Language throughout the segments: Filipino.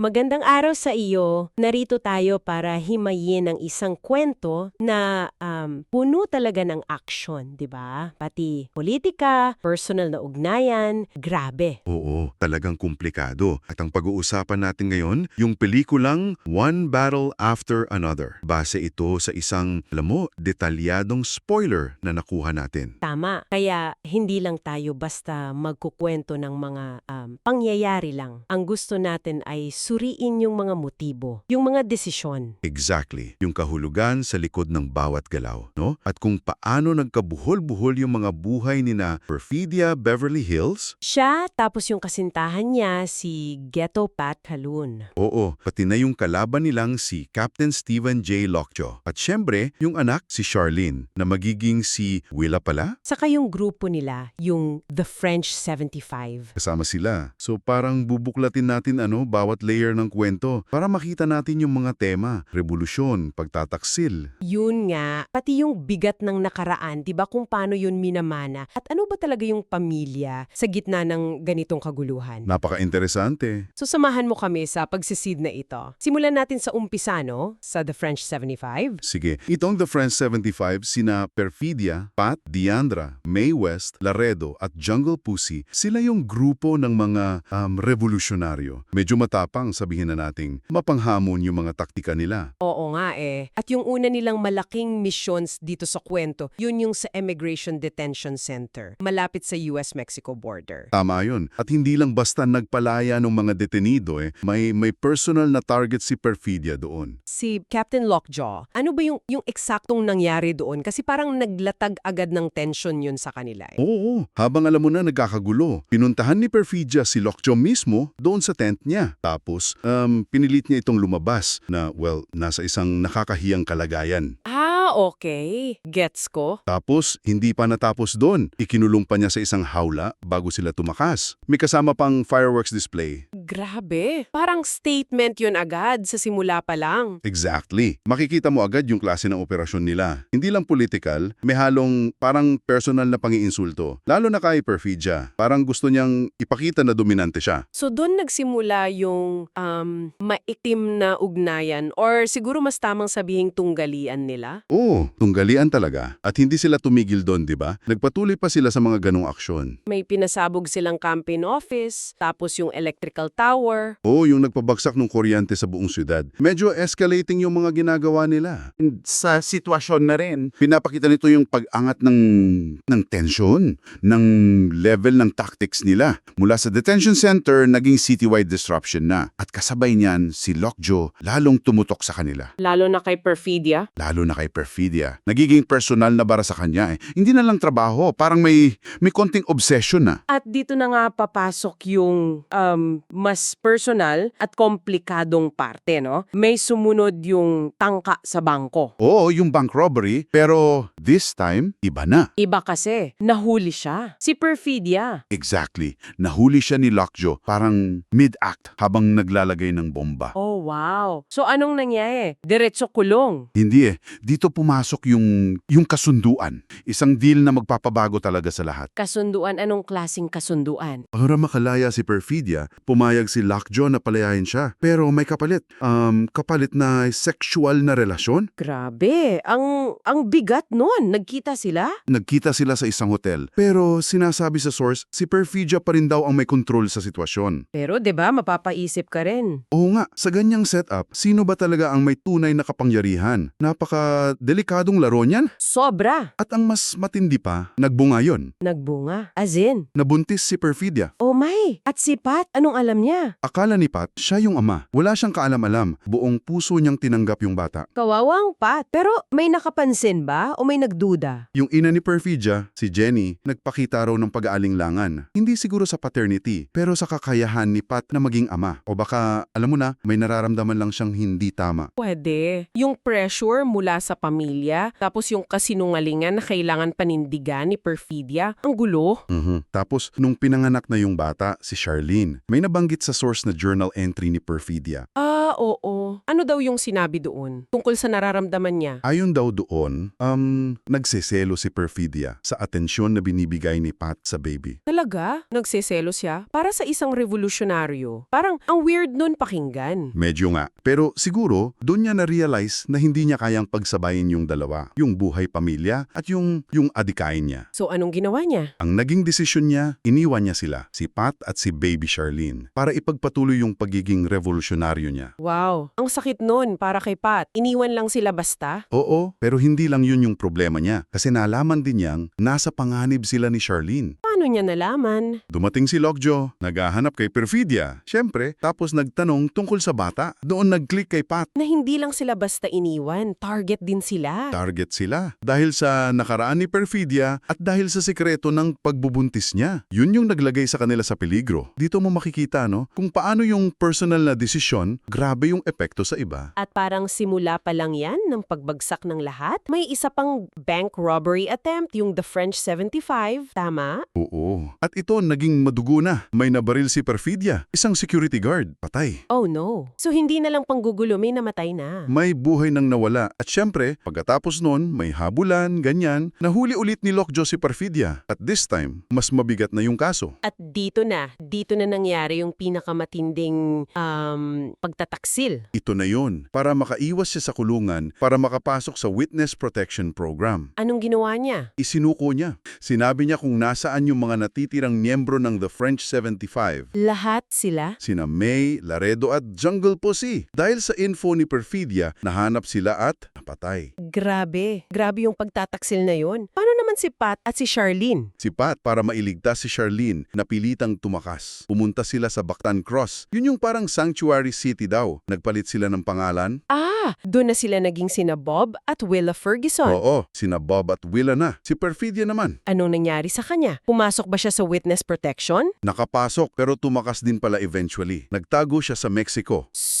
Magandang araw sa iyo. Narito tayo para himayin ang isang kwento na um, puno talaga ng action, di ba? Pati politika, personal na ugnayan, grabe. Oo, talagang komplikado. At ang pag-uusapan natin ngayon, yung pelikulang One Battle After Another. Base ito sa isang, alam mo, detalyadong spoiler na nakuha natin. Tama. Kaya hindi lang tayo basta magkukwento ng mga um, pangyayari lang. Ang gusto natin ay suriin yung mga motibo, yung mga desisyon. Exactly. Yung kahulugan sa likod ng bawat galaw, no? At kung paano nagkabuhol-buhol yung mga buhay ni na Perfidia Beverly Hills, Siya, tapos yung kasintahan niya, si Ghetto Pat Calhoun. oo, pati na yung kalaban nilang si Captain Stephen J. Lockjaw. At syempre, yung anak si Charlene, na magiging si Willa pala? Saka yung grupo nila, yung The French 75. Kasama sila. So parang bubuklatin natin ano bawat layer ng kwento para makita natin yung mga tema, revolusyon, pagtataksil. Yun nga, pati yung bigat ng nakaraan, 'di ba kung paano yun minamana? At ano ba talaga yung pamilya sa gitna ng ganitong kaguluhan? Napaka-interesante. So samahan mo kami sa pagsisid na ito. Simulan natin sa umpisa, no? Sa The French 75. Sige, itong The Friends 75, sina Perfidia, Pat, Diandra, May West, Laredo at Jungle Pussy, sila yung grupo ng mga um, revolusyonaryo. Medyo matapang, sabihin na nating mapanghamon yung mga taktika nila. Oo nga eh. At yung una nilang malaking missions dito sa kwento, yun yung sa Immigration Detention Center, malapit sa US-Mexico border. Tama yun. At hindi lang basta nagpalaya ng mga detenido eh, may, may personal na target si Perfidia doon. Si Captain Lockjaw, ano ba yung, yung eksaktong nangyari doon? Kasi parang naglatag agad ng tension yun sa kanila eh. Oo, habang alam mo na nagkakagulo, pinuntahan ni Perfidia si Lockjaw mismo doon sa tent niya. Tapos, um, pinilit niya itong lumabas na, well, nasa isang nakakahiyang kalagayan. Ah, okay. Gets ko. Tapos, hindi pa natapos doon. Ikinulong pa niya sa isang hawla bago sila tumakas. May kasama pang fireworks display. Grabe. Parang statement yun agad sa simula pa lang. Exactly. Makikita mo agad yung klase ng operasyon nila. Hindi lang political, may halong parang personal na pangiinsulto. Lalo na kay Perfidia. Parang gusto niyang ipakita na dominante siya. So doon nagsimula yung um, maitim na ugnayan or siguro mas tamang sabihing tunggalian nila? Oo, tunggalian talaga. At hindi sila tumigil doon, di ba? Nagpatuloy pa sila sa mga ganong aksyon. May pinasabog silang campaign office, tapos yung electrical tower. Oo, yung nagpabagsak ng kuryente sa buong syudad. Medyo escalating yung mga ginagawa nila. sa sitwasyon na rin. Pinapakita nito yung pag-angat ng, ng tensyon, ng level ng tactics nila. Mula sa detention center, naging citywide disruption na. At kasabay niyan, si Lockjaw lalong tumutok sa kanila. Lalo na kay Perfidia. Lalo na kay Perfidia. Nagiging personal na bara sa kanya eh. Hindi na lang trabaho, parang may, may konting obsession na. At dito na nga papasok yung um, mas personal at komplikadong parte, no? May sumunod yung tangka sa bangko. Oo, yung bank robbery, pero this time, iba na. Iba kasi, nahuli siya. Si Perfidia. Exactly. Nahuli siya ni Lockjaw, parang mid-act habang naglalagay ng bomba. Oh, wow. So anong nangyari? Diretso kulong. Hindi eh. Dito pumasok yung, yung kasunduan. Isang deal na magpapabago talaga sa lahat. Kasunduan, anong klasing kasunduan? Para makalaya si Perfidia, pumayag si Lockjaw na palayain siya. Pero may kapalit. Um, kapalit na sexual na relasyon. Grabe, ang ang bigat nun. Nagkita sila? Nagkita sila sa isang hotel. Pero sinasabi sa source, si Perfidia pa rin daw ang may kontrol sa sitwasyon. Pero ba mapapaisip ka rin. Oo nga, sa ganyang setup, sino ba talaga ang may tunay na kapangyarihan? Napaka-delikadong laro niyan. Sobra. At ang mas matindi pa, nagbunga yon. Nagbunga. As in. Nabuntis si Perfidia. Oh my. At si Pat, anong alam niya? Akala ni Pat, siya yung ama. Wala siyang kaalam-alam. Buong puso niyang tinanggap yung bata. Kawawang Pat. Pero may nakapansin ba o may nagduda? Yung ina ni Perfidia, si Jenny, nagpakita raw ng pag-aalinlangan. Hindi siguro sa paternity, pero sa kakayahan ni Pat na maging ama. O baka, alam mo na, may nararamdaman lang siyang hindi tama. Pwede. Yung pressure mula sa pamilya, tapos yung kasinungalingan na kailangan panindigan ni Perfidia. Ang gulo. Mhm. Tapos, nung pinanganak na yung bata, si Charlene, may nabanggit sa source na journal entry ni Perfidia. Ah, oo. Ano daw yung sinabi doon tungkol sa nararamdaman niya? Ayon daw doon, um, nagseselo si Perfidia sa atensyon na binibigay ni Pat sa baby. Talaga? Nagseselo siya? Para sa isang revolusyonaryo. Parang ang weird nun pakinggan. Medyo nga. Pero siguro, doon niya na-realize na hindi niya kayang pagsabayin yung dalawa. Yung buhay pamilya at yung, yung adikain niya. So anong ginawa niya? Ang naging desisyon niya, iniwan niya sila, si Pat at si baby Charlene, para ipagpatuloy yung pagiging revolusyonaryo niya. Wow, ang sakit nun para kay Pat. Iniwan lang sila basta? Oo, pero hindi lang yun yung problema niya. Kasi nalaman din niyang nasa panganib sila ni Charlene. Paano niya nalaman? Dumating si Lockjaw, naghahanap kay Perfidia. Siyempre, tapos nagtanong tungkol sa bata. Doon nag-click kay Pat. Na hindi lang sila basta iniwan, target din sila. Target sila. Dahil sa nakaraan ni Perfidia at dahil sa sikreto ng pagbubuntis niya. Yun yung naglagay sa kanila sa peligro. Dito mo makikita no, kung paano yung personal na desisyon, grabe yung epekto sa iba. At parang simula pa lang yan ng pagbagsak ng lahat. May isa pang bank robbery attempt, yung The French 75, tama? Oo. At ito naging madugo na. May nabaril si Perfidia, isang security guard, patay. Oh no. So hindi na lang panggugulo, may namatay na. May buhay nang nawala. At syempre, pagkatapos nun, may habulan, ganyan, nahuli ulit ni Lockjaw si Perfidia. At this time, mas mabigat na yung kaso. At dito na, dito na nangyari yung pinakamatinding um, pagtataksil. Ito na yon para makaiwas siya sa kulungan para makapasok sa Witness Protection Program. Anong ginawa niya? Isinuko niya. Sinabi niya kung nasaan yung mga natitirang miyembro ng The French 75. Lahat sila? Sina May, Laredo at Jungle Pussy. Dahil sa info ni Perfidia, nahanap sila at napatay. Grabe. Grabe yung pagtataksil na yon. Paano naman si Pat at si Charlene? Si Pat, para mailigtas si Charlene, napilitang tumakas. Pumunta sila sa Bactan Cross. Yun yung parang sanctuary city daw. Nagpalit sila ng pangalan. Ah, doon na sila naging sina Bob at Willa Ferguson. Oo, sina Bob at Willa na. Si Perfidia naman. Anong nangyari sa kanya? Pumasok ba siya sa witness protection? Nakapasok pero tumakas din pala eventually. Nagtago siya sa Mexico. So,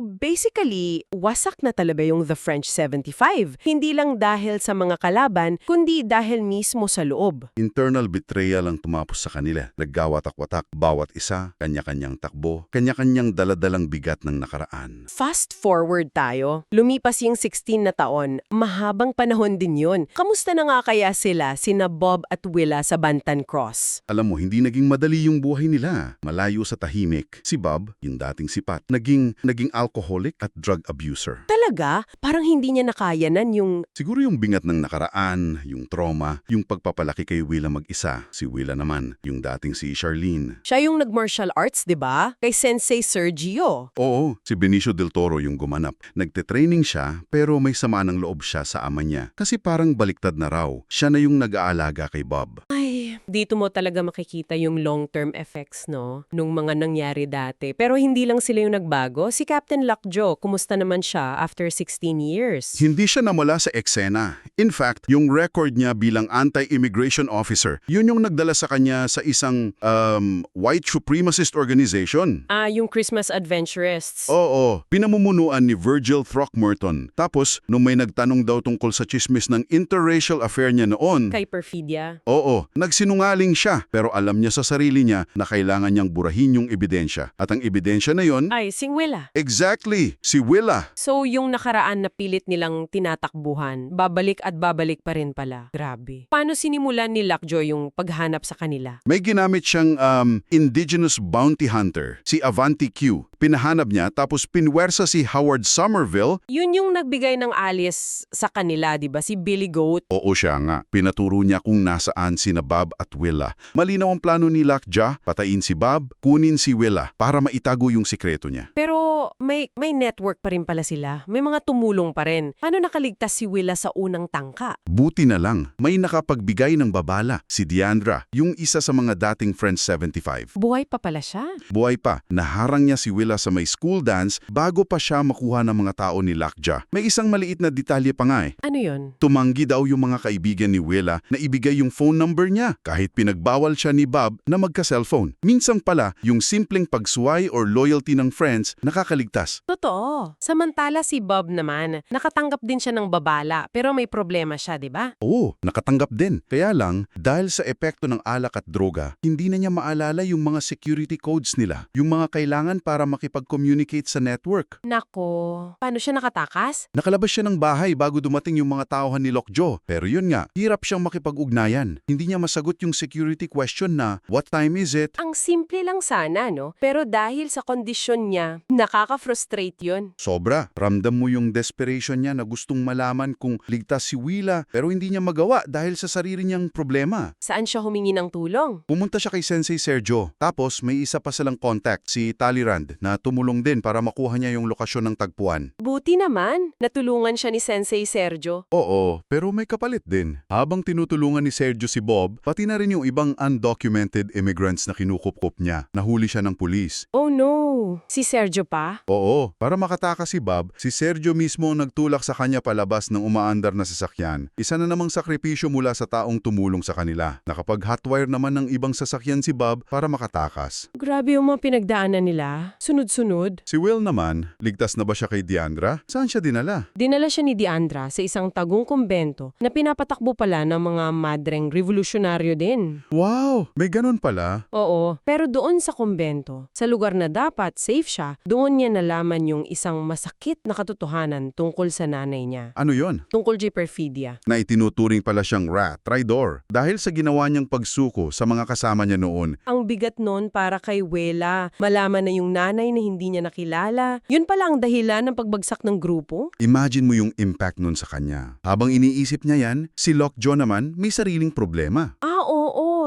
basically, wasak na talaga yung The French 75. Hindi lang dahil sa mga kalaban, kundi dahil mismo sa loob. Internal betrayal ang tumapos sa kanila. Naggawatak-watak, bawat isa, kanya-kanyang takbo, kanya-kanyang daladalang bigat ng nakaraan. Fast forward tayo. Lumipas yung 16 na taon. Mahabang panahon din yun. Kamusta na nga kaya sila, sina Bob at Willa sa Bantan Cross? Alam mo, hindi naging madali yung buhay nila. Malayo sa tahimik. Si Bob, yung dating sipat, naging, naging alcoholic at drug abuser. Talaga? Parang hindi niya nakayanan yung... Siguro yung bingat ng nakaraan, yung trauma, yung pagpapalaki kay Willa mag-isa. Si Willa naman, yung dating si Charlene. Siya yung nag-martial arts, di ba? Kay Sensei Sergio. Oo, si Benicio del Toro yung gumanap. Nagte-training siya pero may sama ng loob siya sa ama niya. Kasi parang baliktad na raw. Siya na yung nag-aalaga kay Bob. Ay, dito mo talaga makikita yung long-term effects, no? Nung mga nangyari dati. Pero hindi lang sila yung nagbago. Si Captain Lockjaw, kumusta naman siya after 16 years? Hindi siya namula sa eksena. In fact, yung record niya bilang anti-immigration officer, yun yung nagdala sa kanya sa isang um, white supremacist organization. Ah, yung Christmas Adventurists. Oo, pinamumunuan ni Virgil Throckmorton. Tapos, nung may nagtanong daw tungkol sa chismis ng interracial affair niya noon, Kay Perfidia. oo, nagsinungaling siya pero alam niya sa sarili niya na kailangan niyang burahin yung ebidensya. At ang ebidensya na yon, Ay, sing Willa. exactly, si Willa. So, yung nakaraan na pilit nilang tinatakbuhan, babalik at babalik pa rin pala. Grabe. Paano sinimulan ni Lockjaw yung paghanap sa kanila? May ginamit siyang um, indigenous bounty hunter, si Avanti Q. Pinahanap niya tapos pinwersa si Howard Somerville. Yun yung nagbigay ng alias sa kanila, di ba? Si Billy Goat. Oo siya nga, pinaturo niya kung nasaan sina Bob at Willa. Malinaw ang plano ni Lockjaw, patayin si Bob, kunin si Willa para maitago yung sikreto niya. Pero may may network pa rin pala sila. May mga tumulong pa rin. Paano nakaligtas si Willa sa unang tangka? Buti na lang, may nakapagbigay ng babala, si Deandra, yung isa sa mga dating Friends 75. Buhay pa pala siya. Buhay pa, naharang niya si Willa sa may school dance bago pa siya makuha ng mga tao ni Lockjaw. May isang maliit na detalye pa nga eh. Ano yun? Tumanggi daw yung mga kaibigan ni Willa na ibigay yung phone number niya. kahit pinagbawal siya ni Bob na magka-cellphone. Minsan pala, yung simpleng pagsuway or loyalty ng friends nakakaligtas. Totoo. Samantala si Bob naman, nakatanggap din siya ng babala pero may problema siya, di ba? Oo, nakatanggap din. Kaya lang, dahil sa epekto ng alak at droga, hindi na niya maalala yung mga security codes nila, yung mga kailangan para makipag-communicate sa network. Nako, paano siya nakatakas? Nakalabas siya ng bahay bago dumating yung mga tauhan ni Lockjaw. Pero yun nga, hirap siyang makipag-ugnayan. Hindi niya masagot yung security question na, what time is it? Ang simple lang sana, no? Pero dahil sa kondisyon niya, nakaka-frustrate yun. Sobra. Ramdam mo yung desperation niya na gustong malaman kung ligtas si Willa pero hindi niya magawa dahil sa sarili niyang problema. Saan siya humingi ng tulong? Pumunta siya kay Sensei Sergio. Tapos may isa pa silang contact, si Talleyrand, na tumulong din para makuha niya yung lokasyon ng tagpuan. Buti naman, natulungan siya ni Sensei Sergio. Oo, pero may kapalit din. Habang tinutulungan ni Sergio si Bob, pati na rin yung ibang undocumented immigrants na kinukupkup niya. Nahuli siya ng pulis. Oh no, si Sergio pa? Oo, para makatakas si Bob, si Sergio mismo ang nagtulak sa kanya palabas ng umaandar na sasakyan. Isa na namang sakripisyo mula sa taong tumulong sa kanila. Nakapag-hotwire naman ng ibang sasakyan si Bob para makatakas. Grabe yung mga pinagdaanan nila. Sunod-sunod. Si Will naman, ligtas na ba siya kay Diandra? Saan siya dinala? Dinala siya ni Diandra sa isang tagong kumbento na pinapatakbo pala ng mga madreng revolusyonaryo din. Wow, may ganun pala. Oo, pero doon sa kumbento, sa lugar na dapat safe siya, doon niya nalaman yung isang masakit na katotohanan tungkol sa nanay niya. Ano yon? Tungkol kay Perfidia. Na itinuturing pala siyang rat, traidor, dahil sa ginawa niyang pagsuko sa mga kasama niya noon. Ang bigat noon para kay Wela, malaman na yung nanay na hindi niya nakilala. Yun pala ang dahilan ng pagbagsak ng grupo? Imagine mo yung impact nun sa kanya. Habang iniisip niya yan, si Lockjaw naman may sariling problema. Ah,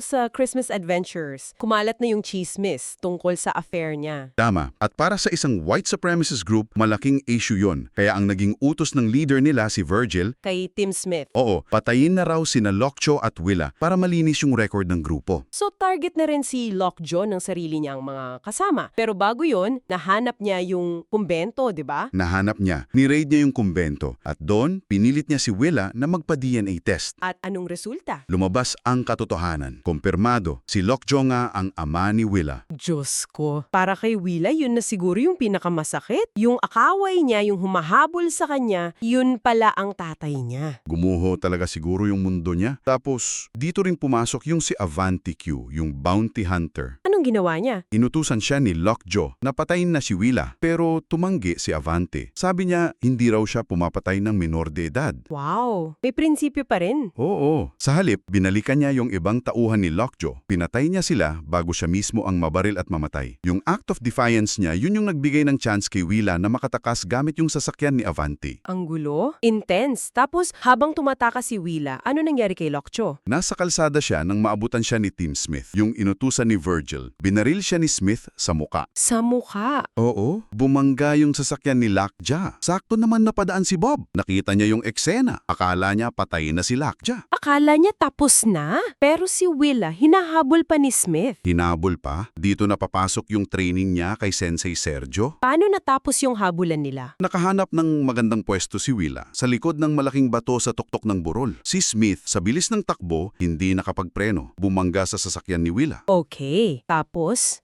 sa Christmas Adventures. Kumalat na yung chismis tungkol sa affair niya. Tama. At para sa isang white supremacist group, malaking issue yon. Kaya ang naging utos ng leader nila si Virgil, Kay Tim Smith. oo, patayin na raw sina Lockjaw at Willa para malinis yung record ng grupo. So target na rin si Lockjaw ng sarili niyang mga kasama. Pero bago yon, nahanap niya yung kumbento, di ba? Nahanap niya, ni-raid niya yung kumbento at doon pinilit niya si Willa na magpa-DNA test. At anong resulta? Lumabas ang katotohanan. Kumpirmado, si Lockjaw nga ang ama ni Willa. Diyos ko. Para kay Willa, yun na siguro yung pinakamasakit. Yung akaway niya, yung humahabol sa kanya, yun pala ang tatay niya. Gumuho talaga siguro yung mundo niya. Tapos, dito rin pumasok yung si Avanti Q, yung bounty hunter. Anong ginawa niya? Inutusan siya ni Lockjaw na patayin na si Willa, pero tumanggi si Avanti. Sabi niya, hindi raw siya pumapatay ng minor de edad. Wow, may prinsipyo pa rin. Oo. Sa halip, binalikan niya yung ibang tauhan ni Lockjaw. Pinatay niya sila bago siya mismo ang mabaril at mamatay. Yung act of defiance niya, yun yung nagbigay ng chance kay Willa na makatakas gamit yung sasakyan ni Avanti. Ang gulo? Intense. Tapos, habang tumatakas si Willa, ano nangyari kay Lockjaw? Nasa kalsada siya nang maabutan siya ni Tim Smith, yung inutusan ni Virgil. Binaril siya ni Smith sa muka. Sa mukha. Oo, bumangga yung sasakyan ni Lockjaw. Sakto naman napadaan si Bob. Nakita niya yung eksena. Akala niya patay na si Lockjaw. Akala niya tapos na. Pero si Willa, hinahabol pa ni Smith. Hinabol pa, dito napapasok yung training niya kay Sensei Sergio. Paano natapos yung habulan nila? Nakahanap ng magandang pwesto si Willa sa likod ng malaking bato sa tuktok ng burol. Si Smith, sa bilis ng takbo, hindi nakapagpreno. Bumangga sa sasakyan ni Willa. Okay. Tapos?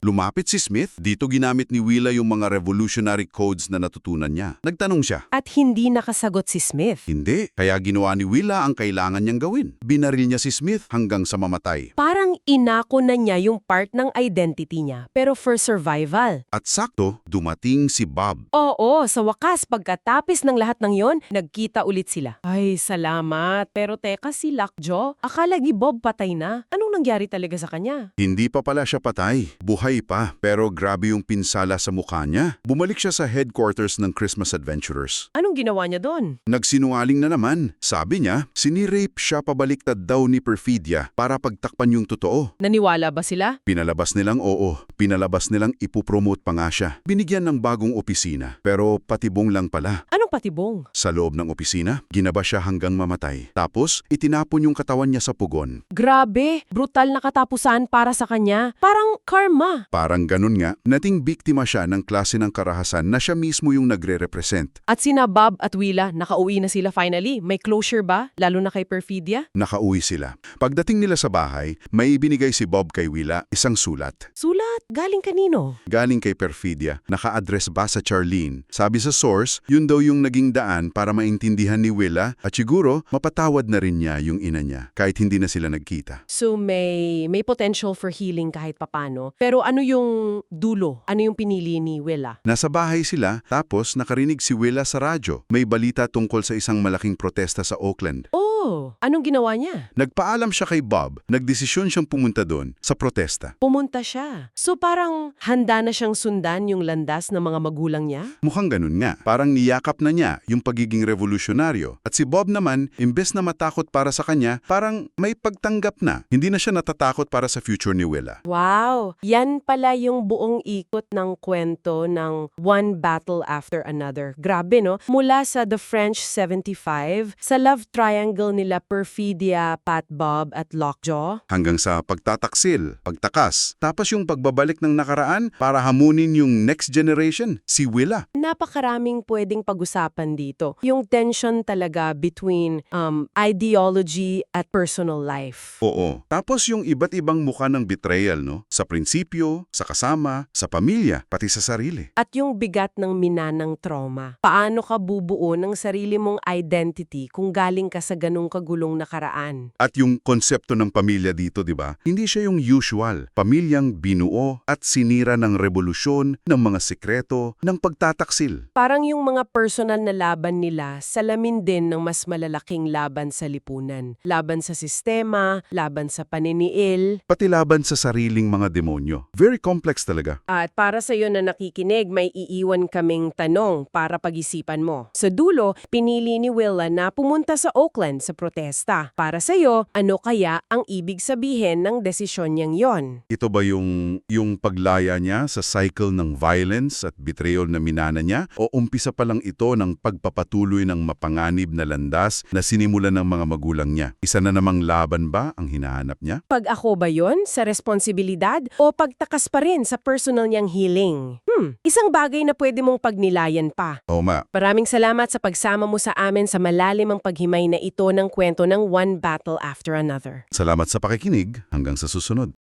Lumapit si Smith, dito ginamit ni Willa yung mga revolutionary codes na natutunan niya. Nagtanong siya, At hindi nakasagot si Smith. Hindi, kaya ginawa ni Willa ang kailangan niyang gawin. Binaril niya si Smith hanggang sa mamatay. Parang inako na niya yung part ng identity niya, pero for survival. At sakto, dumating si Bob. Oo, sa wakas, pagkatapis ng lahat ng yon, nagkita ulit sila. Ay, salamat. Pero teka, si Lockjaw, akala ni Bob patay na. Anong nangyari talaga sa kanya? Hindi pa pala siya patay. Buhay pa. Pero grabe yung pinsala sa mukha niya. Bumalik siya sa headquarters ng Christmas Adventurers. Anong ginawa niya doon? Nagsinungaling na naman. Sabi niya, sinirape siya pabaliktad daw ni Perfidia para pagtakpan yung totoo. Naniwala ba sila? Pinalabas nilang oo. Pinalabas nilang ipupromote pa nga siya. Binigyan ng bagong opisina. Pero patibong lang pala. Anong patibong? Sa loob ng opisina, ginaba siya hanggang mamatay. Tapos, itinapon yung katawan niya sa pugon. Grabe, brutal na katapusan para sa kanya. Parang karma. Parang ganun nga, nating biktima siya ng klase ng karahasan na siya mismo yung nagre-represent. At sina Bob at Willa, nakauwi na sila finally. May closure ba? Lalo na kay Perfidia? Nakauwi sila. Pagdating nila sa bahay, may ibinigay si Bob kay Willa isang sulat. Sulat, galing kanino? Galing kay Perfidia, naka-address ba sa Charlene? Sabi sa source, yun daw yung naging daan para maintindihan ni Willa at siguro mapatawad na rin niya yung ina niya kahit hindi na sila nagkita. So may may potential for healing kahit papano. Pero ano yung dulo? Ano yung pinili ni Willa? Nasa bahay sila tapos nakarinig si Willa sa radyo. May balita tungkol sa isang malaking protesta sa Oakland. Oh, anong ginawa niya? Nagpaalam siya kay Bob, nagdesisyon siyang pumunta doon sa protesta. Pumunta siya. So parang handa na siyang sundan yung landas ng mga magulang niya? Mukhang ganun nga. Parang niyakap na niya yung pagiging revolusyonaryo. At si Bob naman, imbes na matakot para sa kanya, parang may pagtanggap na. Hindi na siya natatakot para sa future ni Willa. Wow! Yan pala yung buong ikot ng kwento ng One Battle After Another. Grabe, no? Mula sa The French 75, sa love triangle nila Perfidia, Pat Bob at Lockjaw, Hanggang sa pagtataksil, pagtakas, tapos yung pagbabalik ng nakaraan para hamunin yung next generation, si Willa. napakaraming pwedeng pag-usapan dito. Yung tension talaga between um, ideology at personal life. Oo. Tapos yung iba't ibang muka ng betrayal, no? Sa prinsipyo, sa kasama, sa pamilya, pati sa sarili. At yung bigat ng minanang trauma. Paano ka bubuo ng sarili mong identity kung galing ka sa ganong kagulong nakaraan? At yung konsepto ng pamilya dito, di ba? Hindi siya yung usual. Pamilyang binuo at sinira ng revolusyon, ng mga sekreto, ng pagtataksil. Parang yung mga personal na laban nila, salamin din ng mas malalaking laban sa lipunan. Laban sa sistema, laban sa paniniil. Pati laban sa sariling mga demonyo. Very complex talaga. At para sa iyo na nakikinig, may iiwan kaming tanong para pag-isipan mo. Sa dulo, pinili ni Willa na pumunta sa Oakland sa protesta. Para sa iyo, ano kaya ang ibig sabihin ng desisyon niyang yon? Ito ba yung, yung paglaya niya sa cycle ng violence at betrayal na minana niya? O umpisa pa lang ito ng pagpapatuloy ng mapanganib na landas na sinimulan ng mga magulang niya? Isa na namang laban ba ang hinahanap niya? Pag ako ba yon sa responsibilidad o pagtakas pa rin sa personal niyang healing? Hmm, isang bagay na pwede mong pagnilayan pa. O ma, Maraming salamat sa pagsama mo sa amin sa malalim ang paghimay na ito ng kwento ng One Battle After Another. salamat sa pakikinig. Hanggang sa susunod.